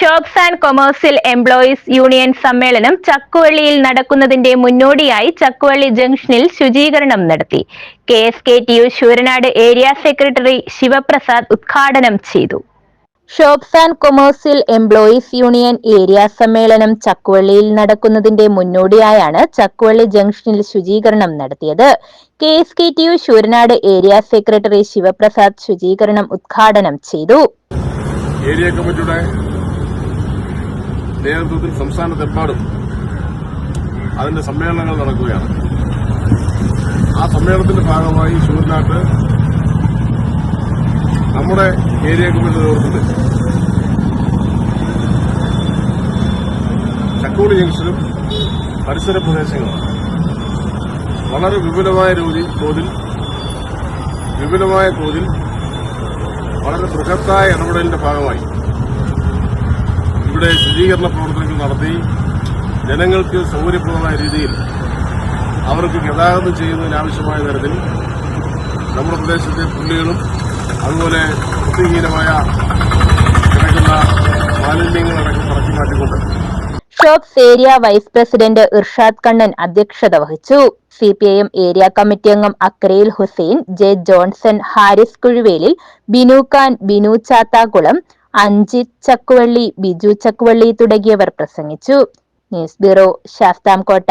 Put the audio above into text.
Shops and commercial employees union സമ്മേളനം ചക്കുവള്ളിയിൽ നടക്കുന്നതിന്റെ മുന്നോടിയായി ചക്കുവള്ളി ജംഗ്ഷനിൽ ശുചീകരണം നടത്തി. K S K T U Sooranad area secretary Sivaprasad ഉദ്ഘാടനം ചെയ്തു. Shops and commercial employees union area സമ്മേളനം ചക്കുവള്ളിയിൽ നടക്കുന്നതിന്റെ മുന്നോടിയായാണ് ചക്കുവള്ളി ജംഗ്ഷനിൽ ശുചീകരണം നടത്തിയത്. K S K T U Sooranad area secretary Sivaprasad ശുചീകരണം ഉദ്ഘാടനം ചെയ്തു. ഏരിയ കമ്മിറ്റിയുടെ നേതൃത്വത്തിൽ സംസ്ഥാനത്തെമ്പാടും അതിന്റെ സമ്മേളനങ്ങൾ നടക്കുകയാണ്. ആ സമ്മേളനത്തിന്റെ ഭാഗമായി ശൂരനാട്ട് നമ്മുടെ ഏരിയ കമ്മിറ്റി നേതൃത്വത്തിൽ ചക്കോളി ജംഗ്ഷനും പരിസര പ്രദേശങ്ങളും. വളരെ വിപുലമായ രീതി തോതിൽ വിപുലമായ തോതിൽ വളരെ ബൃഹത്തായ ഇടപെടലിന്റെ ഭാഗമായി ഇവിടെ ശുചീകരണ പ്രവർത്തനങ്ങൾ നടത്തി ജനങ്ങൾക്ക് സൗകര്യപ്രദമായ രീതിയിൽ അവർക്ക് ഗതാഗതം ചെയ്യുന്നതിനാവശ്യമായ തരത്തിൽ നമ്മുടെ പ്രദേശത്തെ പുള്ളികളും അതുപോലെ വൃത്തിഹീനമായ കിടക്കുന്ന മാലിന്യങ്ങളടക്കം പറഞ്ഞു മാറ്റിക്കൊണ്ട് shops area vice president Irshad Kannan അധ്യക്ഷത വഹിച്ചു. C P I M area committee അംഗം അക്രയിൽ ഹുസൈൻ ജെ ജോൺസൺ ഹാരിസ് കുഴുവേലിൽ ബിനു ഖാൻ ബിനു ചാത്താകുളം അഞ്ജിത് ചക്കുവള്ളി ബിജു ചക്കുവള്ളി തുടങ്ങിയവർ പ്രസംഗിച്ചു. News bureau Sasthamkotta